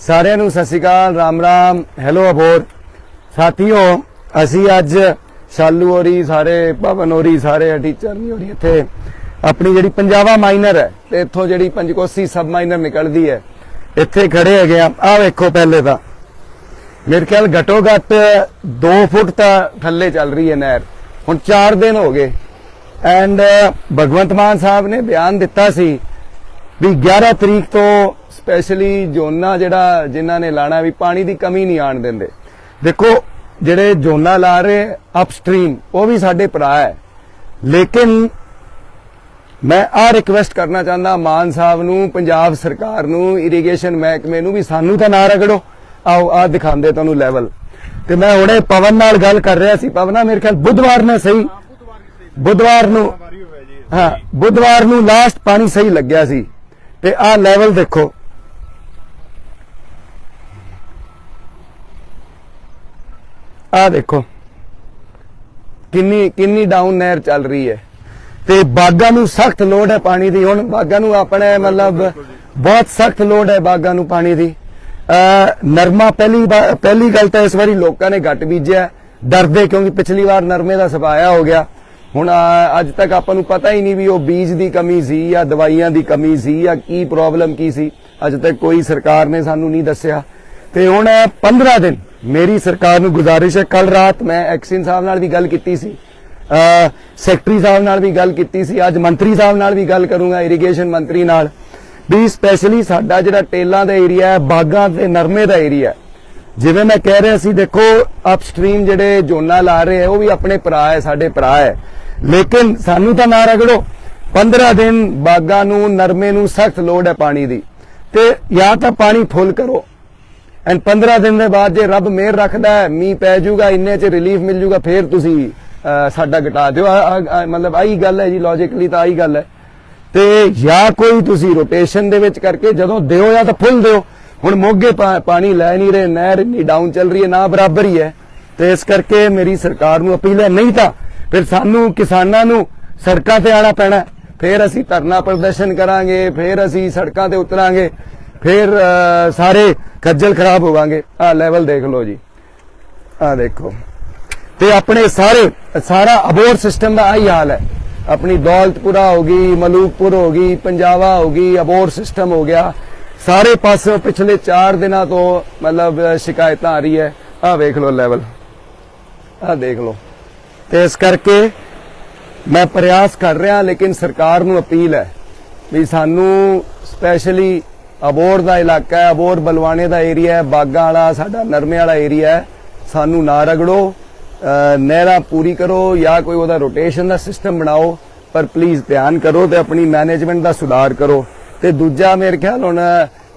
ਸਾਰਿਆਂ ਨੂੰ ਸਤਿ ਸ਼੍ਰੀ ਅਕਾਲ, ਰਾਮ ਰਾਮ ਹੈਲੋ ਅਬੋਰ। ਸਾਥੀਓ, ਅਸੀਂ ਅੱਜ ਸ਼ਾਲੂ ਹੋਰੀ ਸਾਰੇ, ਭਵਨ ਹੋਰੀ ਸਾਰੇ ਟੀਚਰ ਨਹੀਂ ਹੋਰੀ ਇੱਥੇ, ਆਪਣੀ ਜਿਹੜੀ ਪੰਜਾਬਾ ਮਾਈਨਰ ਹੈ, ਤੇ ਇੱਥੋਂ ਜਿਹੜੀ ਪੰਜਕੋਸੀ ਸਬ ਮਾਈਨਰ ਨਿਕਲਦੀ ਹੈ, ਇੱਥੇ ਖੜੇ ਹੈਗੇ ਆ। ਆ ਵੇਖੋ ਪਹਿਲੇ ਤਾਂ। ਮੇਰੇ ਖਿਆਲ ਘਟੋ ਘੱਟ 2 ਫੁੱਟ ਤਾਂ ਥੱਲੇ ਚੱਲ ਰਹੀ ਹੈ ਨਹਿਰ। ਹੁਣ 4 ਦਿਨ ਹੋ ਗਏ। ਐਂਡ ਭਗਵੰਤ ਮਾਨ ਸਾਹਿਬ ਨੇ ਬਿਆਨ ਦਿੱਤਾ ਸੀ ਵੀ 11 ਤਰੀਕ ਤੋਂ ਸਪੈਸ਼ਲੀ ਜੋਨਾ ਜਿਹੜਾ ਜਿਨ੍ਹਾਂ ਨੇ ਲਾਣਾ ਵੀ ਪਾਣੀ ਦੀ ਕਮੀ ਨਹੀਂ ਆਣ ਦਿੰਦੇ। ਦੇਖੋ, ਜਿਹੜੇ ਜੋਨਾ ਲਾ ਰਹੇ ਅਪਸਟ੍ਰੀਮ ਉਹ ਵੀ ਸਾਡੇ ਭਰਾ ਹੈ। ਲੇਕਿਨ ਮੈਂ ਆ ਰਿਕਵੈਸਟ ਕਰਨਾ ਚਾਹੁੰਦਾ, ਮਾਨ ਸਾਹਿਬ ਨੂੰ, ਪੰਜਾਬ ਸਰਕਾਰ ਨੂੰ ਇਰੀਗੇਸ਼ਨ ਮਹਿਕਮੇ ਨੂੰ ਵੀ ਸਾਨੂੰ ਤਾਂ ਨਾ ਰਗੜੋ। ਆਓ ਆ ਦਿਖਾਉਂਦੇ ਤੁਹਾਨੂੰ ਲੈਵਲ ਤੇ ਮੈਂ ਹੁਣੇ ਪਵਨ ਨਾਲ ਗੱਲ ਕਰ ਰਿਹਾ ਸੀ। ਪਵਨਾ ਮੇਰੇ ਖਿਆਲ ਬੁੱਧਵਾਰ ਨੇ ਸਹੀ? ਬੁੱਧਵਾਰ ਨੂੰ, ਹਾਂ, ਬੁੱਧਵਾਰ ਨੂੰ ਲਾਸਟ ਪਾਣੀ ਸਹੀ ਲੱਗਿਆ ਸੀ। ਤੇ ਆਹ ਲੈਵਲ ਦੇਖੋ। ਆਹ ਦੇਖੋ। ਕਿੰਨੀ ਕਿੰਨੀ ਡਾਊਨ ਨਹਿਰ ਚੱਲ ਰਹੀ ਹੈ। ਤੇ ਬਾਗਾਂ ਨੂੰ ਸਖਤ ਲੋੜ ਹੈ ਪਾਣੀ ਦੀ। ਹੁਣ ਬਾਗਾਂ ਨੂੰ ਆਪਣੇ ਮਤਲਬ ਬਹੁਤ ਸਖਤ ਲੋੜ ਹੈ ਬਾਗਾਂ ਨੂੰ ਪਾਣੀ ਦੀ। ਨਰਮਾ ਪਹਿਲੀ ਪਹਿਲੀ ਗੱਲ ਤਾਂ ਇਸ ਵਾਰੀ ਲੋਕਾਂ ਨੇ ਘੱਟ ਬੀਜਿਆ। ਡਰਦੇ ਕਿਉਂਕਿ ਪਿਛਲੀ ਵਾਰ ਨਰਮੇ ਦਾ ਸਫਾਇਆ ਹੋ ਗਿਆ। ਹੁਣ ਅੱਜ ਤੱਕ ਆਪਾਂ ਨੂੰ ਪਤਾ ਹੀ ਨਹੀਂ ਵੀ ਉਹ ਬੀਜ ਦੀ ਕਮੀ ਸੀ ਜਾਂ ਦਵਾਈਆਂ ਦੀ ਕਮੀ ਸੀ ਜਾਂ ਕੀ ਪ੍ਰੋਬਲਮ ਕੀ ਸੀ। ਅੱਜ ਤੱਕ ਕੋਈ ਸਰਕਾਰ ਨੇ ਸਾਨੂੰ ਨਹੀਂ ਦੱਸਿਆ। ਤੇ ਹੁਣ 15 ਦਿਨ ਮੇਰੀ ਸਰਕਾਰ ਨੂੰ ਗੁਜ਼ਾਰਿਸ਼ ਹੈ ਕੱਲ ਰਾਤ ਮੈਂ ਐਕਸਿਨ ਸਾਹਿਬ ਨਾਲ ਵੀ ਗੱਲ ਕੀਤੀ ਸੀ ਸੈਕਟਰੀ ਸਾਹਿਬ ਨਾਲ ਵੀ ਗੱਲ ਕੀਤੀ ਸੀ, ਅੱਜ ਮੰਤਰੀ ਸਾਹਿਬ ਨਾਲ ਵੀ ਗੱਲ ਕਰੂੰਗਾ ਇਰੀਗੇਸ਼ਨ ਮੰਤਰੀ ਨਾਲ। ਵੀ ਸਪੈਸ਼ਲੀ ਸਾਡਾ ਜਿਹੜਾ ਟੇਲਾਂ ਦਾ ਏਰੀਆ ਹੈ, ਬਾਗਾਂ ਤੇ ਨਰਮੇ ਦਾ ਏਰੀਆ ਜਿਵੇਂ ਮੈਂ ਕਹਿ ਰਿਹਾ ਸੀ, ਦੇਖੋ ਅਪਸਟ੍ਰੀਮ ਜਿਹੜੇ ਜੋਨਾ ਲਾ ਰਹੇ ਆ ਉਹ ਵੀ ਆਪਣੇ ਭਰਾ ਹੈ, ਸਾਡੇ ਭਰਾ ਹੈ। ਲੇਕਿਨ ਸਾਨੂੰ ਤਾਂ ਨਾ ਰਗੜੋ 15 ਦਿਨ ਬਾਗਾਂ ਨੂੰ, ਨਰਮੇ ਨੂੰ ਸਖਤ ਲੋੜ ਹੈ ਪਾਣੀ ਦੀ। ਤੇ ਜਾਂ ਤਾਂ ਪਾਣੀ ਫੁੱਲ ਕਰੋ ਐਂਡ 15 ਦਿਨ ਦੇ ਬਾਅਦ ਜੇ ਰੱਬ ਮਿਹਰ ਰੱਖਦਾ ਹੈ, ਮੀਂਹ ਪੈ ਜਾਊਗਾ, ਇੰਨੇ ਚ ਰਿਲੀਫ ਮਿਲ ਜਾਊਗਾ, ਫੇਰ ਤੁਸੀਂ ਸਾਡਾ ਘਟਾ ਦਿਓ। ਮਤਲਬ ਆਹੀ ਗੱਲ ਹੈ ਜੀ ਲੌਜੀਕਲੀ ਤਾਂ ਆਹੀ ਗੱਲ ਹੈ। ਤੇ ਜਾਂ ਕੋਈ ਤੁਸੀਂ ਰੋਟੇਸ਼ਨ ਦੇ ਵਿੱਚ ਕਰਕੇ ਜਦੋਂ ਦਿਓ ਜਾਂ ਤਾਂ ਫੁੱਲ ਦਿਓ, ਹੁਣ ਮੋਗੇ ਪਾ- ਪਾਣੀ ਲੈ ਨਹੀਂ ਰਹੇ, ਨਹਿਰ ਇੰਨੀ ਡਾਊਨ ਚੱਲ ਰਹੀ ਹੈ, ਨਾ ਬਰਾਬਰ ਹੀ ਹੈ। ਤੇ ਇਸ ਕਰਕੇ ਮੇਰੀ ਸਰਕਾਰ ਨੂੰ ਅਪੀਲ ਹੈ, ਨਹੀਂ ਤਾਂ ਫਿਰ ਸਾਨੂੰ ਕਿਸਾਨਾਂ ਨੂੰ ਸੜਕਾਂ ਤੇ ਆਣਾ ਪੈਣਾ ਫਿਰ ਅਸੀਂ ਧਰਨਾ ਪ੍ਰਦਰਸ਼ਨ ਕਰਾਂਗੇ, ਫਿਰ ਅਸੀਂ ਸੜਕਾਂ ਤੇ ਉਤਰਾਂਗੇ। ਫਿਰ ਸਾਰੇ ਖੱਜਲ ਖਰਾਬ ਹੋਵਾਂਗੇ। ਆਹ ਲੈਵਲ ਦੇਖ ਲਓ ਜੀ। ਆਹ ਦੇਖੋ। ਤੇ ਆਪਣੇ ਸਾਰੇ, ਸਾਰਾ ਅਬੋਰ ਸਿਸਟਮ ਦਾ ਆਹੀ ਹਾਲ ਹੈ। ਆਪਣੀ ਦੌਲਤਪੁਰਾ ਹੋ ਗਈ, ਮਲੂਕਪੁਰ ਹੋ ਗਈ ਪੰਜਾਬਾ ਹੋ ਗਈ ਅਬੋਰ ਸਿਸਟਮ ਹੋ ਗਿਆ। ਸਾਰੇ ਪਾਸੇ ਪਿਛਲੇ 4 ਦਿਨਾਂ ਤੋਂ, ਮਤਲਬ, ਸ਼ਿਕਾਇਤਾਂ ਆ ਰਹੀ ਹੈ। ਆਹ ਵੇਖ ਲਓ ਲੈਵਲ ਆਹ ਦੇਖ ਲਓ। ਤੇ ਇਸ ਕਰਕੇ ਮੈਂ ਪ੍ਰਯਾਸ ਕਰ ਰਿਹਾ, ਲੇਕਿਨ ਸਰਕਾਰ ਨੂੰ ਅਪੀਲ ਹੈ ਵੀ ਸਾਨੂੰ ਸਪੈਸ਼ਲੀ ਅਬੋਰ ਦਾ ਇਲਾਕਾ ਹੈ, ਅਬੋਰ ਬਲਵਾਣੇ ਦਾ ਏਰੀਆ ਹੈ, ਬਾਗਾਂ ਵਾਲਾ, ਸਾਡਾ ਨਰਮੇ ਵਾਲਾ ਏਰੀਆ ਹੈ। ਸਾਨੂੰ ਨਾ ਰਗੜੋ ਅਹ ਨਹਿਰਾਂ ਪੂਰੀ ਕਰੋ ਜਾਂ ਕੋਈ ਉਹਦਾ ਰੋਟੇਸ਼ਨ ਦਾ ਸਿਸਟਮ ਬਣਾਓ, ਪਰ ਪਲੀਜ਼ ਧਿਆਨ ਕਰੋ ਤੇ ਆਪਣੀ ਮੈਨੇਜਮੈਂਟ ਦਾ ਸੁਧਾਰ ਕਰੋ। ਤੇ ਦੂਜਾ ਮੇਰੇ ਖਿਆਲ ਹੁਣ,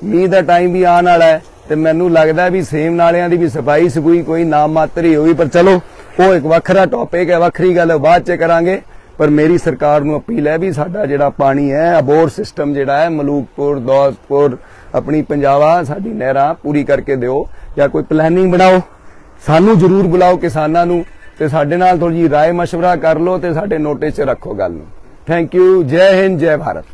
ਮੀਂਹ ਦਾ ਟਾਈਮ ਵੀ ਆਉਣ ਵਾਲਾ ਹੈ ਤੇ ਮੈਨੂੰ ਲੱਗਦਾ ਵੀ ਸੇਮ ਨਾਲਿਆਂ ਦੀ ਵੀ ਸਫ਼ਾਈ ਸਫੂਈ ਕੋਈ ਨਾਮ ਮਾਤਰ ਹੀ ਹੋਈ, ਪਰ ਚਲੋ, ਉਹ ਇੱਕ ਵੱਖਰਾ ਟੌਪਿਕ ਹੈ, ਵੱਖਰੀ ਗੱਲ ਬਾਅਦ ਚ ਕਰਾਂਗੇ। ਪਰ ਮੇਰੀ ਸਰਕਾਰ ਨੂੰ ਅਪੀਲ ਹੈ ਵੀ ਸਾਡਾ ਜਿਹੜਾ ਪਾਣੀ ਹੈ ਅਬੋਰ ਸਿਸਟਮ ਜਿਹੜਾ ਹੈ, ਮਲੂਕਪੁਰ, ਦੌਲਤਪੁਰ, ਆਪਣੀ ਪੰਜਾਬਾ ਸਾਡੀ ਨਹਿਰਾਂ ਪੂਰੀ ਕਰਕੇ ਦਿਓ ਜਾਂ ਕੋਈ ਪਲੈਨਿੰਗ ਬਣਾਓ। ਸਾਨੂੰ ਜ਼ਰੂਰ ਬੁਲਾਓ ਕਿਸਾਨਾਂ ਨੂੰ ਤੇ ਸਾਡੇ ਨਾਲ ਥੋੜੀ ਜੀ ਰਾਏ ਮਸ਼ਵਰਾ ਕਰ ਲਓ ਤੇ ਸਾਡੇ ਨੋਟਿਸ 'ਚ ਰੱਖੋ ਗੱਲ ਨੂੰ। ਥੈਂਕ ਯੂ ਜੈ ਹਿੰਦ, ਜੈ ਭਾਰਤ।